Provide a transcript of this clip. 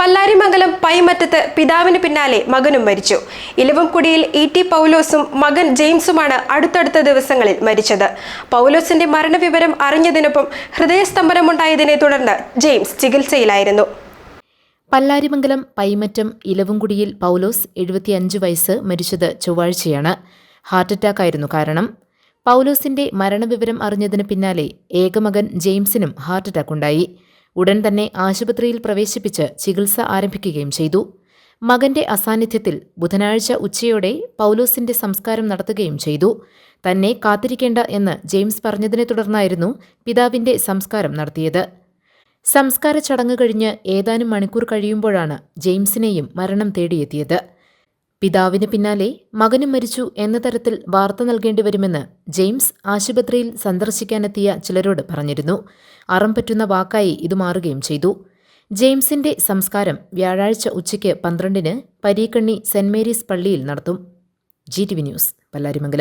പല്ലാരിമംഗലം പൈമറ്റത്ത് പിതാവിന് പിന്നാലെ മകനും മരിച്ചു. ഇലവംകുടിയിൽ ഇ ടി പൗലോസും മകൻ ജെയിംസുമാണ് അടുത്തടുത്ത ദിവസങ്ങളിൽ മരിച്ചത്. പൗലോസിന്റെ മരണവിവരം അറിഞ്ഞതിനൊപ്പം ഹൃദയസ്തംഭനമുണ്ടായതിനെ തുടർന്ന് ജെയിംസ് ചികിത്സയിലായിരുന്നു. പല്ലാരിമംഗലം പൈമറ്റം ഇലവുംകുടിയിൽ പൗലോസ് എഴുപത്തിയഞ്ച് വയസ്സ് മരിച്ചത് ചൊവ്വാഴ്ചയാണ്. ഹാർട്ട് അറ്റാക്ക് ആയിരുന്നു കാരണം. പൗലോസിന്റെ മരണവിവരം അറിഞ്ഞതിന് പിന്നാലെ ഏകമകൻ ജെയിംസിനും ഹാർട്ട് അറ്റാക്ക് ഉണ്ടായി. ഉടൻ തന്നെ ആശുപത്രിയിൽ പ്രവേശിപ്പിച്ച് ചികിത്സ ആരംഭിക്കുകയും ചെയ്തു. മകന്റെ അസാന്നിധ്യത്തിൽ ബുധനാഴ്ച ഉച്ചയോടെ പൗലോസിന്റെ സംസ്കാരം നടത്തുകയും ചെയ്തു. തന്നെ കാത്തിരിക്കേണ്ട എന്ന് ജെയിംസ് പറഞ്ഞതിനെ തുടർന്നായിരുന്നു പിതാവിന്റെ സംസ്കാരം നടത്തിയത്. സംസ്കാര ചടങ്ങ് കഴിഞ്ഞ് ഏതാനും മണിക്കൂർ കഴിയുമ്പോഴാണ് ജെയിംസിനെയും മരണം തേടിയെത്തിയത്. പിതാവിന് പിന്നാലെ മകനും മരിച്ചു എന്ന തരത്തിൽ വാർത്ത നൽകേണ്ടി വരുമെന്ന് ജെയിംസ് ആശുപത്രിയിൽ സന്ദർശിക്കാനെത്തിയ ചിലരോട് പറഞ്ഞിരുന്നു. അറം പറ്റുന്ന വാക്കായി ഇത് മാറുകയും ചെയ്തു. ജെയിംസിന്റെ സംസ്കാരം വ്യാഴാഴ്ച ഉച്ചയ്ക്ക് പന്ത്രണ്ടിന് പരീക്കണ്ണി സെന്റ് മേരീസ് പള്ളിയിൽ നടത്തും. G T V news Pallarimangalam.